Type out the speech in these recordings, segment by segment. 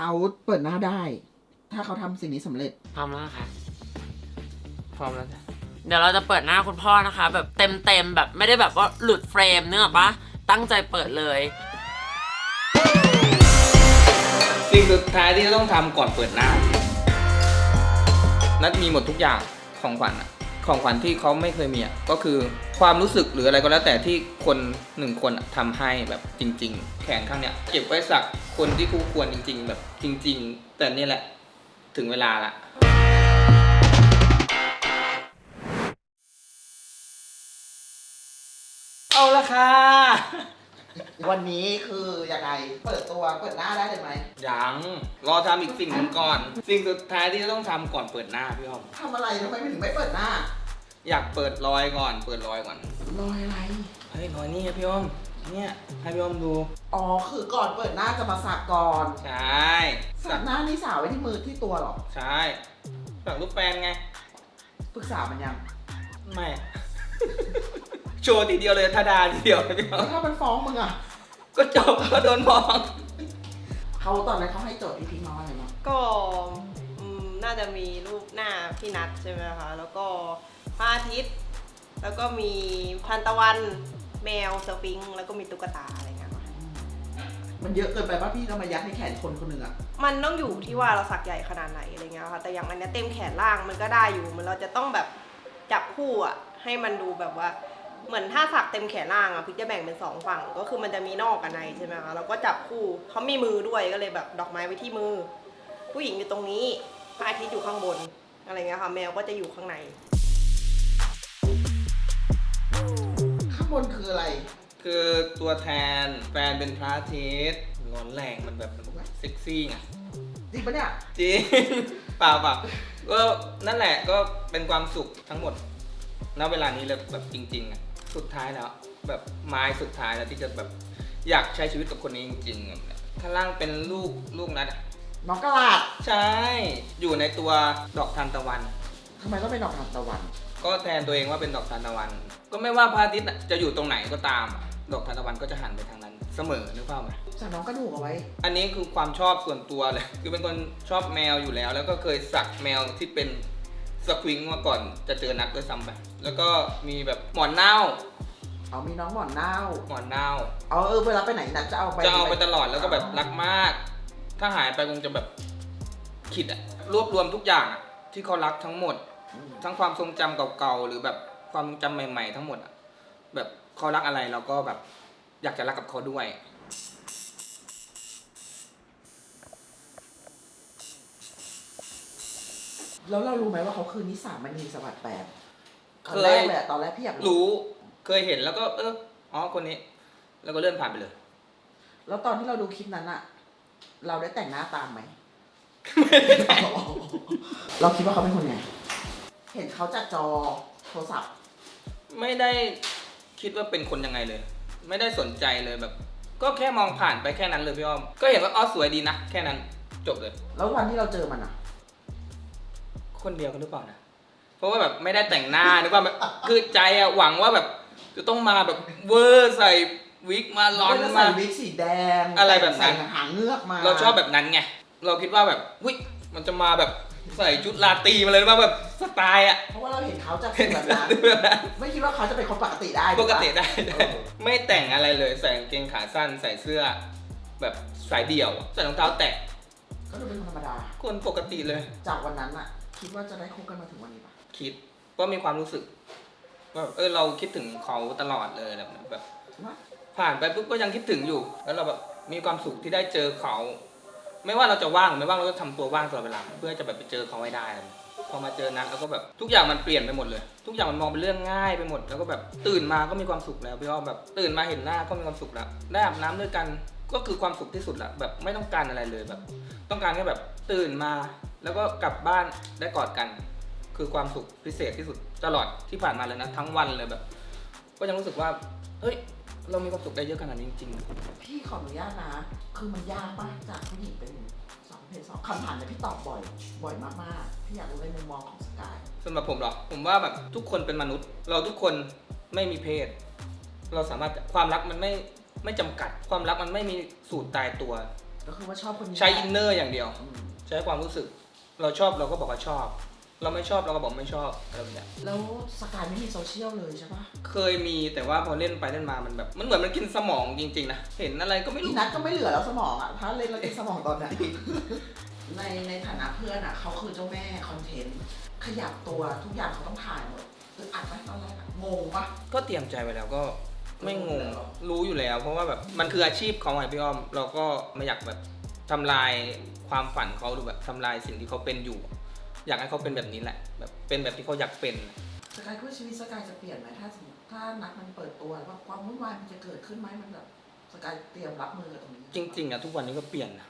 เขาเปิดหน้าได้ ถ้าเขาทำสิ่งนี้สำเร็จ พร้อมแล้วค่ะ พร้อมแล้วจ้ะเดี๋ยวเราจะเปิดหน้าคุณพ่อนะคะ แบบเต็มเต็มๆแบบไม่ได้แบบว่าหลุดเฟรมเนื้ออกปะตั้งใจเปิดเลย สิ่งสุดท้ายที่จะต้องทำก่อนเปิดหน้า นัดมีหมดทุกอย่างของขวัญอะ ของขวัญที่เขาไม่เคยมีอะก็คือความรู้สึกหรืออะไรก็แล้วแต่ที่คนหนึ่งคนอะทำให้แบบจริง ๆ แขนข้างเนี้ยเก็บไว้สักคนที่คู่ควรจริง ๆ แบบจริง ๆ แต่นี่แหละถึงเวลาละเอาละค่ะวันนี้คือยังไงเปิดตัวเปิดหน้าได้เลยไหมยังรอทำอีกสิ่งหนึ่งก่อน สิ่งสุดท้ายที่จะต้องทำก่อนเปิดหน้าพี่อ้อมทำอะไรทำไมถึงไม่เปิดหน้า อยากเปิดรอยก่อน เปิดรอยก่อน รอยอะไร เฮ้ยรอยนี่ไงพี่อ้อมเนี่ยให้พี่อ้อมดู อ๋อ คือก่อนเปิดหน้าจะมาสักก่อนใช่สักหน้านี่สาวไว้ที่มือที่ตัวเหรอ ใช่สักรูปแฟนไง ปรึกษามันยัง ไม่ โชว์ทีเดียวเลยทาดาทีเดียวเลยพี่อ้อแล้มวถ้ามันฟ้องมึงอะก็จบก็โดนมอง เขาตอนนั้นเขาให้โจทย์พี่พิงน้อยอะไรเนาะก็อืมน่าจะมีรูปหน้าพี่นัทใช่ไหมคะ แล้วก็ พระอาทิตย์ แล้วก็มีพันตะวัน แมวสฟิงค์แล้วก็มีตุ๊กตาอะไรเงี้ยค่ะมันเยอะเกินไปป่ะพี่ต้องมายัดในแขนคนคนหนึ่งอะมันต้องอยู่ที่ว่าเราสักใหญ่ขนาดไหนอะไรเงี้ยค่ะแต่อย่างอันเนี้ยเต็มแขนล่างมันก็ได้อยู่มันเราจะต้องแบบจับคู่อะให้มันดูแบบว่า เหมือนถ้าสักเต็มแขนล่างอะพิกจะแบ่งเป็นสองฝั่งก็คือมันจะมีนอกกับในใช่ไหมคะเราก็จับคู่เขามีมือด้วยก็เลยแบบดอกไม้ไว้ที่มือ ผู้หญิงอยู่ตรงนี้พระอาทิตย์อยู่ข้างบนอะไรเงี้ยค่ะแมวก็จะอยู่ข้างในางบนคืออะไร คือตัวแทนแฟนเป็นพระอาทิตย์ร้อนแรงมันแบบเซ็กซี่ไงจริงปะเนี่ยจริง เปล่าเปล่าก็นั่นแหละก็เป็นความสุขทั้งหมดณเวลานี้เลยแบบจริงๆอะสุดท้ายแล้วแบบไม้สุดท้ายแล้วที่จะแบบอยากใช้ชีวิตกับคนนี้จริงๆอะข้างล่างเป็นลูกลูกนัดอะน้องกระลาดใช่ อยู่ในตัวดอกทานตะวันทำไมต้องเป็นดอกทานตะวัน ก็แทนตัวเองว่าเป็นดอกทานตะวัน ก็ไม่ว่าพระอาทิตย์อะจะอยู่ตรงไหนก็ตามอะดอกทานตะวันก็จะหันไปทางนั้นเสมอนึกภาพไหม สักน้องกระดูกเอาไว้ อันนี้คือความชอบส่วนตัวเลย คือเป็นคนชอบแมวอยู่แล้ว แล้วก็เคยสักแมวที่เป็นสควิงมาก่อนจะเจอนัดด้วยซ้ำไป แล้วก็มีแบบหมอนเน่า เอามีน้องหมอนเน่า หมอนเน่า เอาเออเวลาไปไหนนัดจะเอาไปจะเอาไปตลอดแล้วก็แบบรักมาก ถ้าหายไปคงจะแบบขิดอะรวบรวมทุกอย่างอะที่เขารักทั้งหมด อืมทั้งความทรงจำเก่าๆ หรือแบบ ความทรงจำใหม่ ๆ ทั้งหมดอะแบบเขารักอะไรเราก็แบบอยากจะรักกับเขาด้วย แล้วเรารู้ไหมว่าเขาคือนิสามณีสวัสดิ์แปดตเคอนยแรกเลยอะตอนแรกพี่อยากรู้รู้เคยเห็นแล้วก็ เอออ๋อคนนี้ แล้วก็เลื่อนผ่านไปเลย แล้วตอนที่เราดูคลิปนั้นอะเราได้แต่งหน้าตามไหมเราคิดว่าเขาเป็นคนไง เห็นเขาจากจอโทรศัพท์ ไม่ได้คิดว่าเป็นคนยังไงเลย ไม่ได้สนใจเลยแบบ ก็แค่มองผ่านไปแค่นั้นเลยพี่อ้อม ก็เห็นว่าอ๋อสวยดีนะ แค่นั้นจบเลย แล้ววันที่เราเจอมันอะคนเดียวกันหรือเปล่านะ เพราะว่าแบบไม่ได้แต่งหน้านึกว่าแบบคือใจอะหวังว่าแบบจะต้องมาแบบเวอร์ใส่วิกมาร้อนเขจะมา ใส่วิกสีแดงอะไรแบบนั้น ใส่หางเงือกมาเราชอบแบบนั้นไง เราคิดว่าแบบวิมันจะมาแบบใส่ชุดลาตรีมาเลยว่าแบบ สไตล์อะเพราะว่าเราเห็นเขาจากแบบนั้นไม่คิดว่าเขาจะเป็นคนปกติได้ปกติได้เอได้อไม่แต่งอะไรเลยใส่กางเกงขาสั้นใส่เสื้อ แบบสายเดี่ยว ใส่รองเท้าแตะก็ดูเป็นคนธรรมดา คนปกติเลย จากวันนั้นอะคิดว่าจะได้คบกันมาถึงวันนี้ปะคิดว่ามีความรู้สึกว่าแบบเออเราคิดถึงเขาตลอดเลยแบบนั้นแบบว่าผ่านไปปุ๊บก็ยังคิดถึงอยู่ แล้วเราแบบมีความสุขที่ได้เจอเขา ไม่ว่าเราจะว่างไม่ว่างเราก็ทำตัวว่างตลอดเวลาเพื่อจะแบบไปเจอเขาให้ได้อะไรแบบนี้ พอมาเจอนัดแล้วก็แบบทุกอย่างมันเปลี่ยนไปหมดเลย ทุกอย่างมันมองเป็นเรื่องง่ายไปหมด แล้วก็แบบตื่นมาก็มีความสุขแล้วพี่อ้อมแบบตื่นมาเห็นหน้าก็มีความสุขแล้วได้อาบน้ำด้วยกันก็คือความสุขที่สุดละแบบไม่ต้องการอะไรเลยแบบ ต้องการแค่แบบตื่นมาแล้วก็กลับบ้านได้กอดกัน คือความสุขพิเศษที่สุดตลอดที่ผ่านมาเลยนะทั้งวันเลยแบบ ก็ยังรู้สึกว่าเฮ้ย เรามีความสุขได้เยอะขนาดนี้จริงๆพี่ขออนุญาตนะ คือมันยากมากจากผู้หญิงเป็นสองเพศสองคำถามเนี่ยพี่ตอบบ่อย บ่อยมากๆ พี่อยากรู้ในมุมมองของสกายสำหรับผมเหรอผมว่าแบบทุกคนเป็นมนุษย์ เราทุกคนไม่มีเพศ เราสามารถความรักมันไม่ไม่จำกัด ความรักมันไม่มีสูตรตายตัว ก็คือว่าชอบคนนี้ใช้อินเนอร์อย่างเดียวอืมใช้ความรู้สึก เราชอบเราก็บอกว่าชอบ เราไม่ชอบเราก็บอกไม่ชอบอะไรแบบเนี้ยแล้วสกายไม่มีโซเชียลเลยใช่ปะเคยมีแต่ว่าพอเล่นไปเล่นมามันแบบมันเหมือนมันกินสมองจริงๆนะเห็นอะไรก็ไม่อีรู้ นัทก็ไม่เหลือแล้วสมองอะ ถ้าเล่นแล้วกินสมองตอนไหน ในในฐานะเพื่อนอะเขาคือเจ้าแม่คอนเทนต์ ขยับตัวทุกอย่างเขาต้องถ่ายหมดคืออัดไหมตอนแรกอะงงปะ ก็เตรียมใจไว้แล้วก็ไม่งง รู้อยู่แล้วรู้อยู่แล้วเพราะว่าแบบมันคืออาชีพเขาไงพี่อ้อม เราก็ไม่อยากแบบทำลายความฝันเขาหรือแบบทำลายสิ่งที่เขาเป็นอยู่ อยากให้เขาเป็นแบบนี้แหละ แบบเป็นแบบที่เขาอยากเป็น สกายคิดว่าชีวิตสกายจะเปลี่ยนไหมถ้าสมมติถ้านัดมันเปิดตัวว่าความวุ่นวายมันจะเกิดขึ้นไหมมันแบบสกายเตรียมรับมือกับตรงนี้จริงๆอะทุกวันนี้ก็เปลี่ยนนะ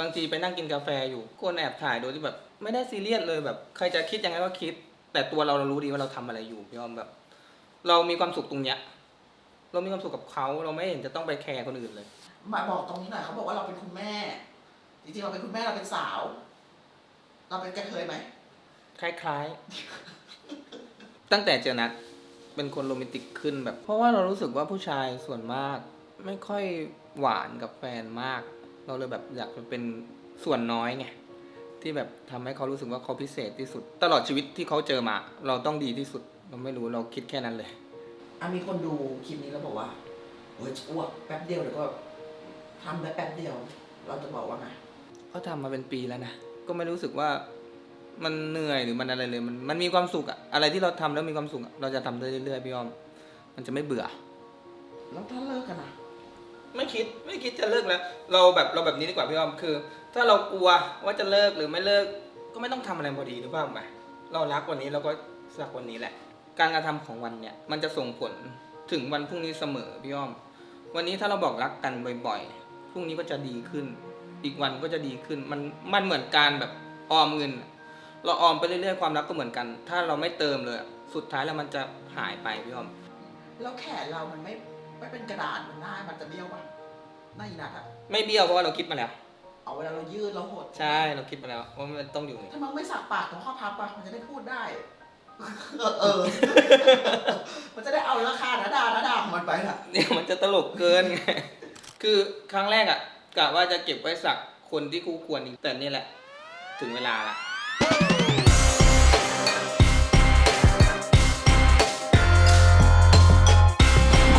บางทีไปนั่งกินกาแฟอยู่คนแอบถ่ายโดยที่แบบ ไม่ได้ซีเรียสเลยแบบ ใครจะคิดยังไงก็คิด แต่ตัวเราเรารู้ดีว่าเราทำอะไรอยู่พี่อ้อมแบบ เรามีความสุขตรงเนี้ย เรามีความสุขกับเขาเราไม่เห็นจะต้องไปแคร์คนอื่นเลย มาบอกตรงนี้หน่อยเขาบอกว่าเราเป็นคุณแม่จริงๆเราเป็นคุณแม่เราเป็นสาว เราเป็นกระเทยไหม คล้ายๆ ตั้งแต่เจอนัดเป็นคนโรแมนติกขึ้นแบบ เพราะว่าเรารู้สึกว่าผู้ชายส่วนมาก ไม่ค่อยหวานกับแฟนมาก เราเลยแบบอยากจะเป็นส่วนน้อยไงที่แบบทำให้เขารู้สึกว่าเขาพิเศษที่สุด ตลอดชีวิตที่เขาเจอมา เราต้องดีที่สุด เราไม่รู้เราคิดแค่นั้นเลยอะมีคนดูคลิปนี้แล้วบอกว่าโอ้ยจะอ้วกแป๊บเดียวเดี๋ยวก็ทำได้แป๊บเดียว เราจะบอกว่าไงเขาทำมาเป็นปีแล้วนะ ก็ไม่รู้สึกว่ามันเหนื่อยหรือมันอะไรเลยมันมันมีความสุขอะอะไรที่เราทำแล้วมีความสุขอะเราจะทำได้เรื่อยๆพี่อ้อม มันจะไม่เบื่อแล้วถ้าเลิกกันนะไม่คิดไม่คิดจะเลิกแล้ว เราแบบเราแบบนี้ดีกว่าพี่อ้อมคือ ถ้าเรากลัวว่าจะเลิกหรือไม่เลิก ก็ไม่ต้องทำอะไรพอดีหรือเปล่าไหมเรารักวันนี้เราก็สักวันนี้แหละ การกระทำของวันเนี่ย มันจะส่งผลถึงวันพรุ่งนี้เสมอพี่อ้อม วันนี้ถ้าเราบอกรักกันบ่อย ๆพรุ่งนี้ก็จะดีขึ้น อีกวันก็จะดีขึ้น มันมันเหมือนการแบบออมเงิน เราออมไปเรื่อยๆความรักก็เหมือนกัน ถ้าเราไม่เติมเลยอะสุดท้ายแล้วมันจะหายไปพี่อ้อมแล้วแขนเรามันไม่ไม่เป็นกระดาษมันหน้ามันจะเบี้ยวปะหน้าอีนัดอะไม่เบี้ยวเพราะว่าเราคิดมาแล้ว เอาเวลาเรายืดเราหดใช่เราคิดมาแล้วว่ามันต้องอยู่อย่างนี้ถ้ามันไม่สักปากตรงข้อพับปะมันจะได้พูดได้ เออเออมันจะได้เอาราคาหนาดาหนาดาของมันไปน่ะเนี่ยมันจะตลกเกินไงคือครั้งแรกอะ กะว่าจะเก็บไว้สักคนที่คู่ควรจริงแต่นี่แหละ ถึงเวลาละ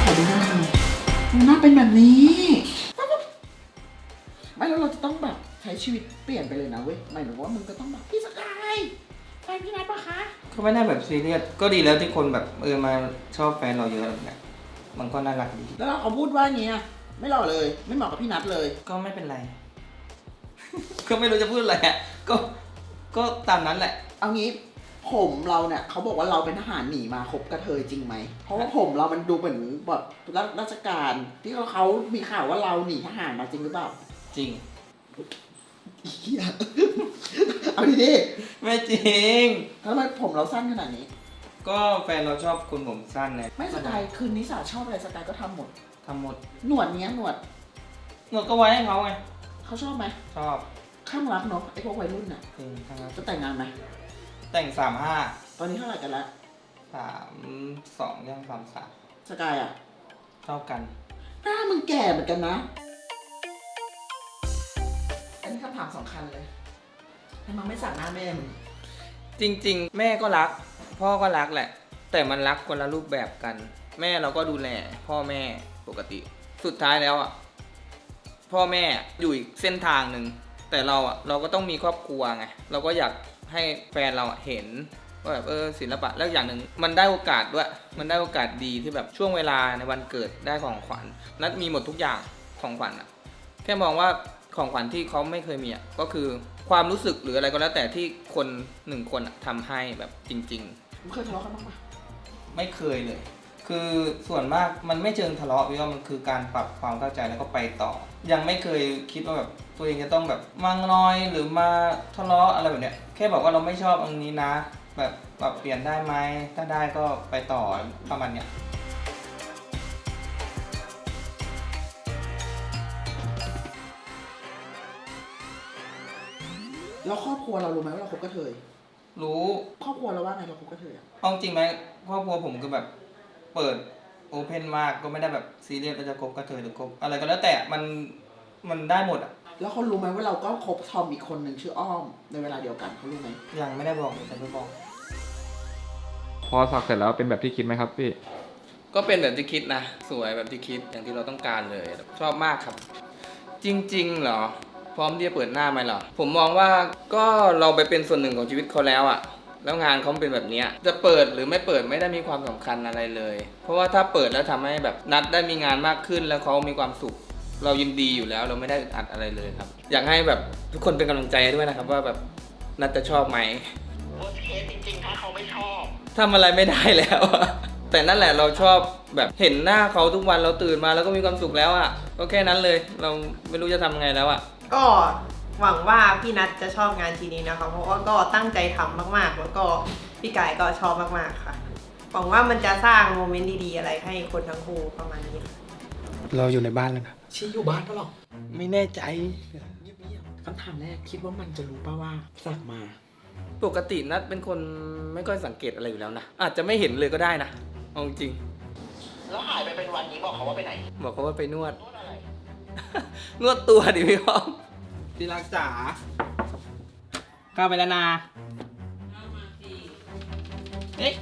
ขอดูหน้าหน่อยหน้าเป็นแบบนี้ไม่แล้วเราจะต้องแบบใช้ชีวิตเปลี่ยนไปเลยนะเว้ยหมายถึงว่ามึงก็ต้องแบบพี่สกายแฟนพี่นัทปะคะก็ไม่ได้แบบซีเรียสก็ดีแล้วที่คนแบบเออมาชอบแฟนเราเยอะแบบเนี้ยมันก็น่ารักดี แล้วเขาพูดว่าอย่างเงี้ย ไม่หล่อเลย ไม่เหมาะกับพี่นัทเลย ก็ไม่เป็นไร ก็ไม่รู้จะพูดอะไรอะก็ก็ตามนั้นแหละ เอางี้ผมเราเนี่ยเขาบอกว่าเราเป็นทหารหนีมาคบกระเทยจริงไหม เพราะว่าผมเรามันดูเหมือนแบบรับราชการที่เขาเขามีข่าวว่าเราหนีทหารมาจริงหรือเปล่าจริงอีเหี้ยเอาดีไม่จริงๆทำไมผมเราสั้นขนาดนี้ ก็แฟนเราชอบคนผมสั้นไงไม่สกายคืนนี้สาชอบอะไรสกายก็ทำหมด ทำหมด หนวดเนี้ยหนวดหนวดก็ไว้ให้เขาไง เขาชอบไหมชอบข้างรักเนาะไอพวกวัยรุ่นน่ะจริงครับจะแต่งงานไหมแต่งสามห้าตอนนี้เท่าไหร่กันแล้วสามสองย่างสามสามสกายอะเท่ากัน หน้ามึงแก่เหมือนกันนะ อันนี้คำถามสำคัญเลยทำไมไม่สั่งหน้าแม่มึงจริง ๆ แม่ก็รัก พ่อก็รักแหละ แต่มันรักคนละรูปแบบกัน แม่เราก็ดูแลพ่อแม่ปกติ สุดท้ายแล้วอะพ่อแม่อยู่อีกเส้นทางหนึ่งแต่เราอะเราก็ต้องมีครอบครัวไงเราก็อยากให้แฟนเราเห็นว่าแบบเออศิลปะแล้วอย่างหนึ่งมันได้โอกาสด้วย มันได้โอกาสดีที่แบบช่วงเวลาในวันเกิดได้ของขวัญนัดมีหมดทุกอย่างของขวัญอะแค่มองว่าของขวัญที่เขาไม่เคยมีอะก็คือความรู้สึกหรืออะไรก็แล้วแต่ที่คนหนึ่งคนอะทำให้แบบจริงมึงเคยทะเลาะกันบ้างปะ ไม่เคยเลย คือส่วนมากมันไม่เชิงทะเลาะพี่ว่ามันคือการปรับความเข้าใจแล้วก็ไปต่อ ยังไม่เคยคิดว่าแบบตัวเองจะต้องแบบมางนอยหรือมาทะเลาะอะไรแบบเนี้ยแค่บอกว่าเราไม่ชอบอันนี้นะ แบบปรับเปลี่ยนได้ไหมถ้าได้ก็ไปต่อประมาณเนี้ยแล้วครอบครัวเรารู้ไหมว่าเราคบกระเทย รู้ครอบครัวเราว่าไงเราคบกระเทยอะเอาจริงไหมครอบครัวผมคือแบบ เปิดโอเพนมากก็ไม่ได้แบบซีเรียสว่าจะคบกระเทยหรือคบอะไรก็แล้วแต่มันมันได้หมดอะแล้วเขารู้ไหมว่าเราก็คบทอมอีกคนหนึ่งชื่ออ้อม ในเวลาเดียวกันเขารู้ไหมยังไม่ได้บอกแต่ไม่บอก พอสักเสร็จแล้วเป็นแบบที่คิดไหมครับพี่ ก็เป็นแบบที่คิดนะ สวยแบบที่คิดอย่างที่เราต้องการเลย ชอบมากครับ จริง ๆ เหรอ พร้อมที่จะเปิดหน้าไหมเหรอ ผมมองว่าก็เราไปเป็นส่วนหนึ่งของชีวิตเขาแล้วอะแล้วงานเขาเป็นแบบเนี้ยจะเปิดหรือไม่เปิดไม่ได้มีความสำคัญอะไรเลย เพราะว่าถ้าเปิดแล้วทำให้แบบนัดได้มีงานมากขึ้นแล้วเขามีความสุข เรายินดีอยู่แล้วเราไม่ได้อึดอัดอะไรเลยครับ อยากให้แบบทุกคนเป็นกำลังใจด้วยนะครับ ว่าแบบนัดจะชอบไหม worst case จริงๆถ้าเขาไม่ชอบทำอะไรไม่ได้แล้วอะแต่นั่นแหละเราชอบแบบเห็นหน้าเขาทุกวันเราตื่นมาแล้วก็มีความสุขแล้วอะก็แค่นั้นเลย เราไม่รู้จะทำไงแล้วอะ ก็หวังว่าพี่นัทจะชอบงานชิ้นนี้นะคะ เพราะว่าก็ตั้งใจทำมากๆ แล้วก็พี่กายก็ชอบมากๆค่ะ หวังว่ามันจะสร้างโมเมนต์ดีๆ อะไรให้คนทั้งคู่ประมาณนี้ค่ะเราอยู่ในบ้านแล้วนะชี้อยู่บ้านปะหรอไม่แน่ใจ เงียบๆคำถามแรกคิดว่ามันจะรู้ป่าว่าสักมา ปกตินัดเป็นคนไม่ค่อยสังเกตอะไรอยู่แล้วนะ อาจจะไม่เห็นเลยก็ได้นะเอาจริงแล้วหายไปเป็นวันนี้บอกเขาว่าไปไหน บอกเขาว่าไปนวด นวดอะไรนวดตัวดิพี่อ้อมที่รักจ๋าเข้าไปแล้วนาเฮ้ย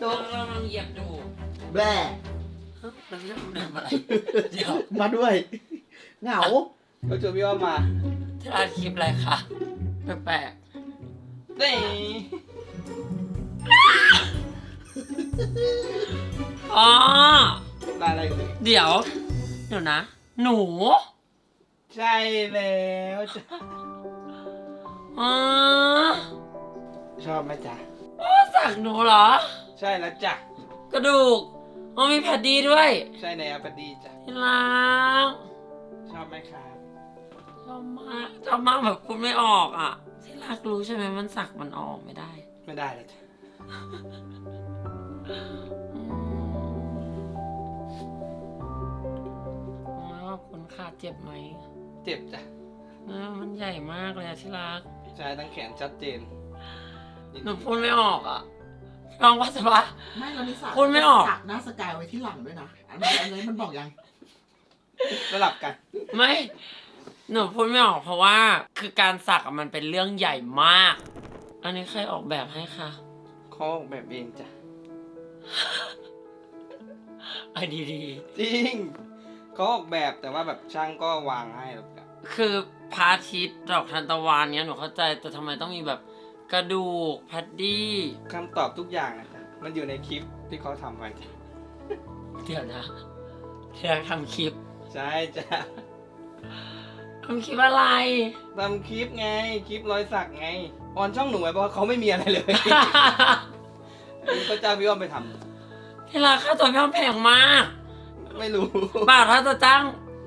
ดูเรากำลังเหยียบดูแบะเฮ้ยเราเรียกมันทำอะไรเดี๋ยวมาด้วย เหงาเขาชวนพี่อ้อมมาที่ร้านคลิปอะไรคะแปลกเฮ้ยๆอ๋อได้อะไรเลยเดี๋ยวเดี๋ยวนะ หนู ใช่แล้วจ้ะอ๋อชอบไหมจ๊ะสักหนูเหรอ ใช่แล้วจ้ะกระดูกอ๋อมีแพดดีด้วยใช่ในอัปดีจ้ะที่รักชอบไหมครับชอบมากชอบมากแบบพูดไม่ออกอะ ที่รักรู้ใช่ไหมมันสักมันออกไม่ได้ ไม่ได้เลยจ้ะ ขาเจ็บไหมเจ็บจ้ะเออมันใหญ่มากเลยอะที่รักใช่ทั้งแขนชัดเจนหนูพูดไม่ออกอะลองว่าจะปะไม่เรามีสักพูดไม่ออก สักหน้าสกายไว้ที่หลังด้วยนะ อันนี้อันนี้มันบอกยัง สลับกัน ไม่หนูพูดไม่ออกเพราะว่า คือการสักอะมันเป็นเรื่องใหญ่มาก อันนี้ใครออกแบบให้คะเขาออกแบบเองจ้ะไอ้ดีดีจริง เขาออกแบบแต่ว่าแบบช่างก็วางให้แบบๆคือพระอาทิตย์ดอกทานตะวันเนี้ยหนูเข้าใจแต่ทำไมต้องมีแบบกระดูกแพดดี้คำตอบทุกอย่างนะจ๊ะมันอยู่ในคลิปที่เขาทำไว้จ้ะเดี๋ยวนะที่รักทำคลิปใช่จ้ะทำคลิปอะไรทำคลิปไงคลิปรอยสักไงออนช่องหนูไว้เพราะว่าเขาไม่มีอะไรเลยเขาจ้างพี่อ้อมไปทที่รักค่าตัวพี่อ้อมแพงมากำ ไม่รู้บ่าถ้าจะจ้าง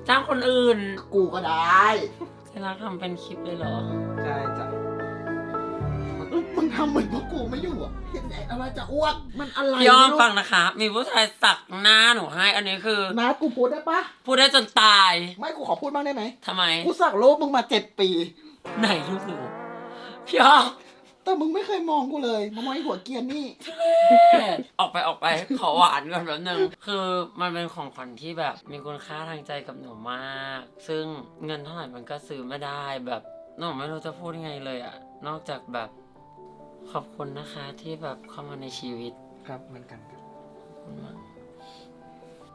จ้างคนอื่นกูก็ได้ที่รักทำเป็นคลิปเลยเหรอ ใช่จ้ะมึงทำเหมือนพวกกูไม่อยู่อะเห็นไอ้อะไรจะอ้วกมันอะไรพี่อ้อมไม่รู้ฟังนะคะ มีผู้ชายสักหน้าหนูให้ อันนี้คือนะกูพูดได้ปะพูดได้จนตาย ไม่กูขอพูดบ้างได้ไหมทำไม กูสักรูปมึงมาเจ็ดปี ไหนลูกหนูพี่อ้อม แต่มึงไม่เคยมองกูเลยมามองไอ้หัวเกรียนนี่ ออกไปออกไปขอหวานก่อนแป๊บนึงคือมันเป็นของขวัญที่แบบมีคุณค่าทางใจกับหนูมาก ซึ่งเงินเท่าไหร่มันก็ซื้อไม่ได้แบบหนูไม่รู้จะพูดยังไงเลยอะนอกจากแบบขอบคุณนะคะที่แบบเข้ามาในชีวิต ครับเหมือนกันครับ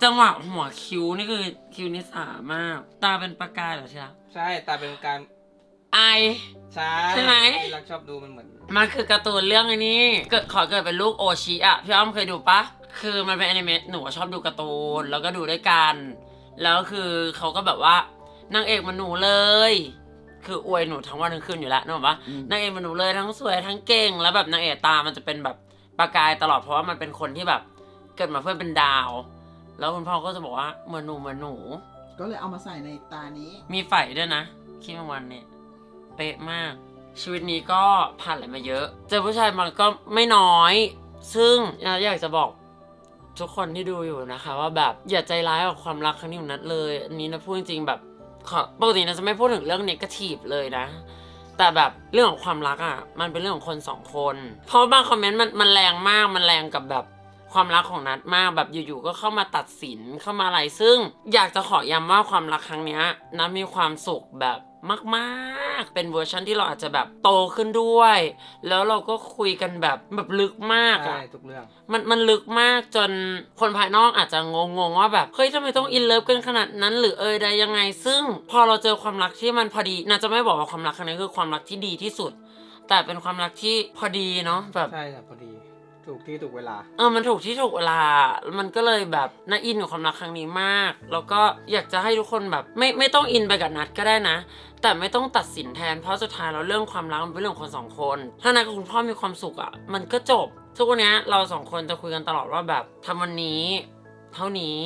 จังหวะหัวคิ้วนี่คือคิ้วนิสามาก ตาเป็นประกายเหรอที่รักใช่ตาเป็นการ ไอ ใช่ใช่ไหมที่รักชอบดูมันเหมือน มันคือการ์ตูนเรื่องไอ้นี้เกิดขอเกิดเป็นลูกโอชิอะพี่อ้อมเคยดูปะคือมันเป็นอนิเมะหนูชอบดูการ์ตูนแล้วก็ดูด้วยกัน แล้วคือเขาก็แบบว่านางเอกมันหนูเลย คืออวยหนูทั้งวันทั้งคืนอยู่แล้วนึกออกปะอืม นางเอกมันหนูเลยทั้งสวยทั้งเก่ง แล้วแบบนางเอกตามันจะเป็นแบบประกายตลอดเพราะว่ามันเป็นคนที่แบบเกิดมาเพื่อเป็นดาว แล้วคุณพ่อก็จะบอกว่าเหมือนหนูเหมือนหนู ก็เลยเอามาใส่ในตานี้ มีไฝด้วยนะคิดเมื่อวันเนี่ย เป๊ะมาก ชีวิตนี้ก็ผ่านอะไรมาเยอะ เจอผู้ชายมันก็ไม่น้อย ซึ่งอยากจะบอกทุกคนที่ดูอยู่นะคะ ว่าแบบอย่าใจร้ายกับความรักครั้งนี้ของนัดเลยอันนี้นะพูดจริงๆแบบปกตินะจะไม่พูดถึงเรื่องเนกาทีฟเลยนะ แต่แบบเรื่องของความรักอะ มันเป็นเรื่องของคนสองคน เพราะบางคอมเมนต์มันมันแรงมากมันแรงกับแบบความรักของนัดมากแบบอยู่ๆก็เข้ามาตัดสินเข้ามาอะไรซึ่ง อยากจะขอย้ำว่าความรักครั้งนี้นัดมีความสุขแบบ มากๆ เป็นเวอร์ชันที่เราอาจจะแบบโตขึ้นด้วย แล้วเราก็คุยกันแบบแบบลึกมากใช่อะทุกเรื่อง มันมันลึกมากจนคนภายนอกอาจจะงงๆว่าแบบ เฮ้ยทำไมต้องอินเลิฟกันขนาดนั้นหรือเอยใดยังไง ซึ่งพอเราเจอความรักที่มันพอดีน่าจะไม่บอกว่าความรักครั้งนี้คือความรักที่ดีที่สุด แต่เป็นความรักที่พอดีเนาะแบบ ใช่ครับพอดี ถูกที่ถูกเวลา เออ มันถูกที่ถูกเวลา มันก็เลยแบบน่าอินกับความรักครั้งนี้มาก แล้วก็อยากจะให้ทุกคนแบบไม่ไม่ต้องอินไปกับนัดก็ได้นะ แต่ไม่ต้องตัดสินแทน เพราะสุดท้ายแล้วเรื่องความรักมันเป็นเรื่องของคนสองคน ถ้านัดกับคุณพ่อมีความสุขอะ่ะ มันก็จบ ทุกวันเนี้ยเราสองคนจะคุยกันตลอดว่าแบบทำวันนี้ เท่านี้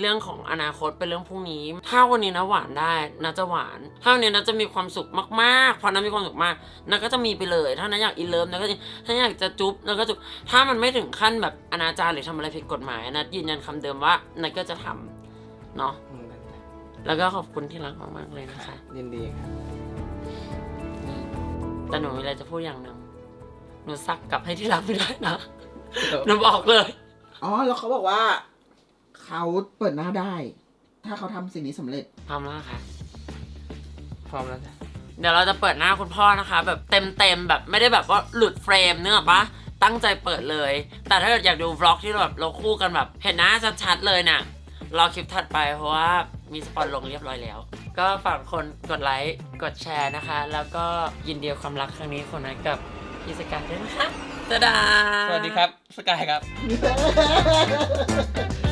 เรื่องของอนาคตเป็นเรื่องพรุ่งนี้ ถ้าวันนี้นะหวานได้นะจะหวาน ถ้าวันนี้นะจะมีความสุขมากๆพอนะมีความสุขมากนะก็จะมีไปเลยถ้านะอยากอินเลิฟนะก็จะถ้าอยากจะจุ๊บนะก็จุ๊บถ้ามันไม่ถึงขั้นแบบอนาจารหรือทำอะไรผิดกฎหมายนะยืนยันคำเดิมว่านัทก็จะทำเนาะแล้วก็ขอบคุณที่รักมากๆเลยนะคะยินดีครับแต่หนูมีอะไรจะพูดอย่างหนึ่งหนูซักกลับให้ที่รักไม่ได้นะหนูบอกเลยอ๋อแล้วเขาบอกว่า เขาเปิดหน้าได้ ถ้าเขาทำสิ่งนี้สำเร็จ พร้อมแล้วค่ะ พร้อมแล้วจ้ะเดี๋ยวเราจะเปิดหน้าคุณพ่อนะคะ แบบเต็มๆแบบไม่ได้แบบว่าหลุดเฟรมเนื้ออกปะตั้งใจเปิดเลย แต่ถ้าเกิดอยากดูวล็อกที่เราแบบเราคู่กันแบบเห็นหน้าชัดๆเลยเนี่ยรอคลิปถัดไปเพราะว่ามีสปอนลงเรียบร้อยแล้ว ก็ฝากคนกดไลค์กดแชร์นะคะ แล้วก็ยินดีกับความรักครั้งนี้ของนัทกับพี่สกายด้วยนะคะตาดา สวัสดีครับ สกายครับเ